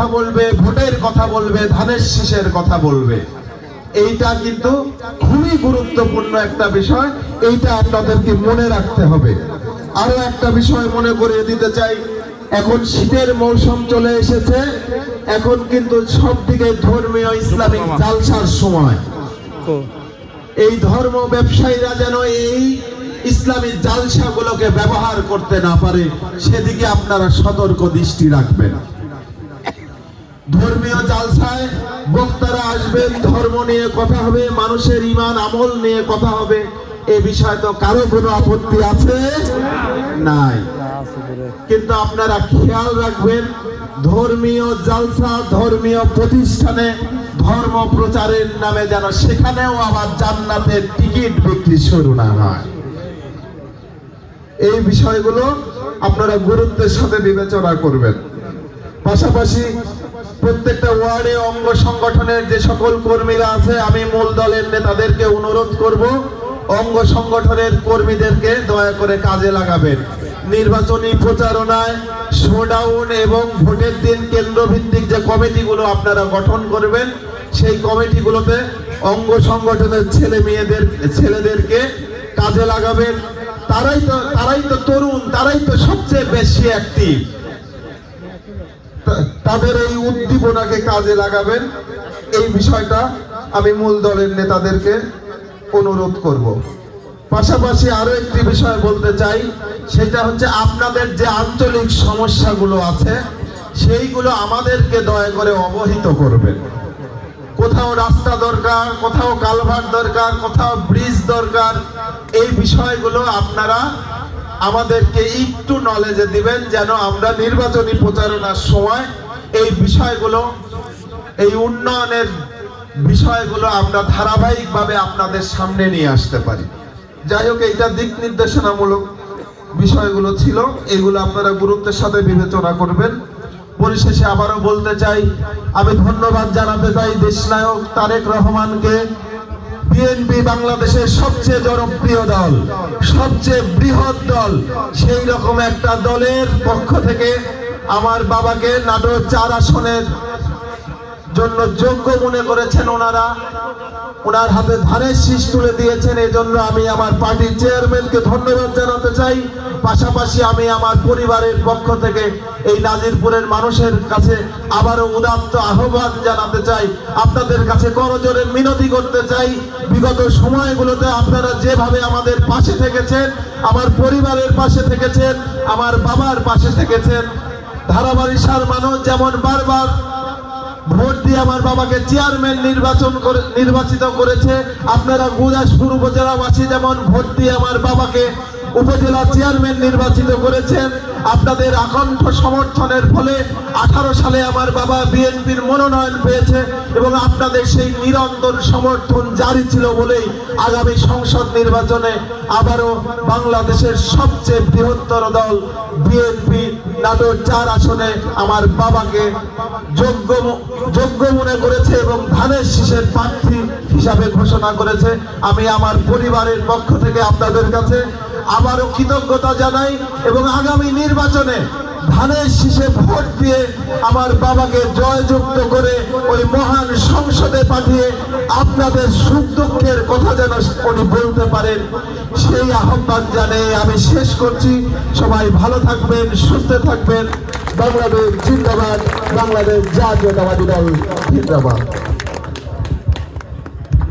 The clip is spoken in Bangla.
কথা বলবে ভোটের কথা বলবে ধানের শীষের কথা বলবে। এইটা কিন্তু খুবই গুরুত্বপূর্ণ একটা বিষয় এইটা আপনাদেরকে মনে রাখতে হবে। আরও একটা বিষয় মনে করিয়ে দিতে চাই এখন শীতের মৌসুম চলে এসেছে এখন কিন্তু সব দিকে ধর্মীয় ইসলামিক জালসার সময়। এই ধর্ম ব্যবসায়ীরা যেন এই ইসলামী জালসাগুলোকে ব্যবহার করতে না পারে সেদিকে আপনারা সতর্ক দৃষ্টি রাখবেন। ধর্মীয় জালসায় বক্তারা আসবেন, ধর্ম নিয়ে কথা হবে, মানুষের ইমান আমল নিয়ে কথা হবে। এ বিষয়ে তো কারও কোনো আপত্তি আছে? নাই। কিন্তু আপনারা খেয়াল রাখবেন, ধর্মীয় জালসা, ধর্মীয় প্রতিষ্ঠানে ধর্ম প্রচারের নামে যেন সেখানেও আবার জান্নাতের টিকিট বিক্রি শুরু না হয়। এই বিষয়গুলো আপনারা গুরুত্বের সাথে বিবেচনা করবেন। পাশাপাশি প্রত্যেকটা ওয়ার্ডে অঙ্গ সংগঠনের যে সকল কর্মীরা আছে, আমি মূল দলের নেতাদেরকে অনুরোধ করব, অঙ্গ সংগঠনের কর্মীদেরকে দয়া করে কাজে লাগাবেন। নির্বাচনী প্রচারণায় শোডাউন এবং ভোটের দিন কেন্দ্রভিত্তিক যে কমিটিগুলো আপনারা গঠন করবেন, সেই কমিটিগুলোতে অঙ্গ সংগঠনের ছেলে মেয়েদের, ছেলেদেরকে কাজে লাগাবেন। তারাই তো তারাই তো তরুণ, তারাই তো সবচেয়ে বেশি অ্যাক্টিভ তাদের এই উদ্দীপনাকে কাজে লাগাবেন। এই বিষয়টা আমি মূল দলের নেতাদেরকে অনুরোধ করব। পাশাপাশি আরও একটি বিষয় বলতে চাই, সেটা হচ্ছে আপনাদের যে আঞ্চলিক সমস্যাগুলো আছে, সেইগুলো আমাদেরকে দয়া করে অবহিত করবেন। কোথাও রাস্তা দরকার, কোথাও কালভার দরকার, কোথাও ব্রিজ দরকার, এই বিষয়গুলো আপনারা আমাদেরকে একটু নলেজে দিবেন যেন আমরা নির্বাচনী প্রচারণার সময় এই বিষয়গুলো, এই উন্নয়নের বিষয়গুলো আমরা ধারাবাহিকভাবে আপনাদের সামনে নিয়ে আসতে পারি। যাই হোক, এইটা দিক নির্দেশনামূলক বিষয়গুলো ছিল। এগুলো আপনারা গুরুত্বের সাথে বিবেচনা করবেন। পরিশেষে আবারও বলতে চাই, আমি ধন্যবাদ জানাতে চাই দেশনায়ক তারেক রহমানকে। বিএনপি বাংলাদেশের সবচেয়ে জনপ্রিয় দল, সবচেয়ে বৃহৎ দল সেই রকম একটা দলের পক্ষ থেকে আমার বাবাকে নাটোর চার আসনের জন্য যোগ্য মনে করেছেন ওনারা। ওনার হাতে ধানের শীষ তুলে দিয়েছেন এই জন্য আমি আমার পার্টির চেয়ারম্যানকে ধন্যবাদ জানাতে চাই। পাশাপাশি আমি আমার পরিবারের পক্ষ থেকে এই নাজিরপুরের মানুষের কাছে আবারও উদাত্ত আহ্বান জানাতে চাই। আপনাদের কাছে করজোরে মিনতি করতে চাই। বিগত সময়গুলোতে আপনারা যেভাবে আমাদের পাশে থেকেছেন, আমার পরিবারের পাশে থেকেছেন, আমার বাবার পাশে থেকেছেন ধারাবাড়ি সার মানুষ যেমন বারবার ভোট দিয়ে আমার বাবাকে চেয়ারম্যান নির্বাচন করে নির্বাচিত করেছে। আপনারা গুদাসপুর উপজেলাবাসী যেমন ভোট দিয়ে আমার বাবাকে উপজেলা চেয়ারম্যান নির্বাচিত করেছেন, আপনাদের আকণ্ঠ সমর্থনের ফলে আঠারো সালে আমার বাবা বিএনপির মনোনয়ন পেয়েছে এবং আপনাদের সেই নিরন্তর সমর্থন জারি ছিল বলেই আগামী সংসদ নির্বাচনে আবারও বাংলাদেশের সবচেয়ে বৃহত্তর দল বিএনপি নাটোর চার আসনে আমার বাবাকে যোগ্য যোগ্য মনে করেছে এবং ধানের শীষের প্রার্থী হিসাবে ঘোষণা করেছে। আমি আমার পরিবারের পক্ষ থেকে আপনাদের কাছে আবারও কৃতজ্ঞতা জানাই এবং আগামী নির্বাচনে ধানের শীষে ভোট দিয়ে আমার বাবাকে জয়যুক্ত করে ওই মহান সংসদে পাঠিয়ে আপনাদের সুখ দুঃখের কথা যেন উনি বলতে পারেন, সেই আহ্বান জানিয়ে আমি শেষ করছি। সবাই ভালো থাকবেন, সুস্থ থাকবেন। বাংলাদেশ জিন্দাবাদ, বাংলাদেশ জাতীয়তাবাদী দল জিন্দাবাদ।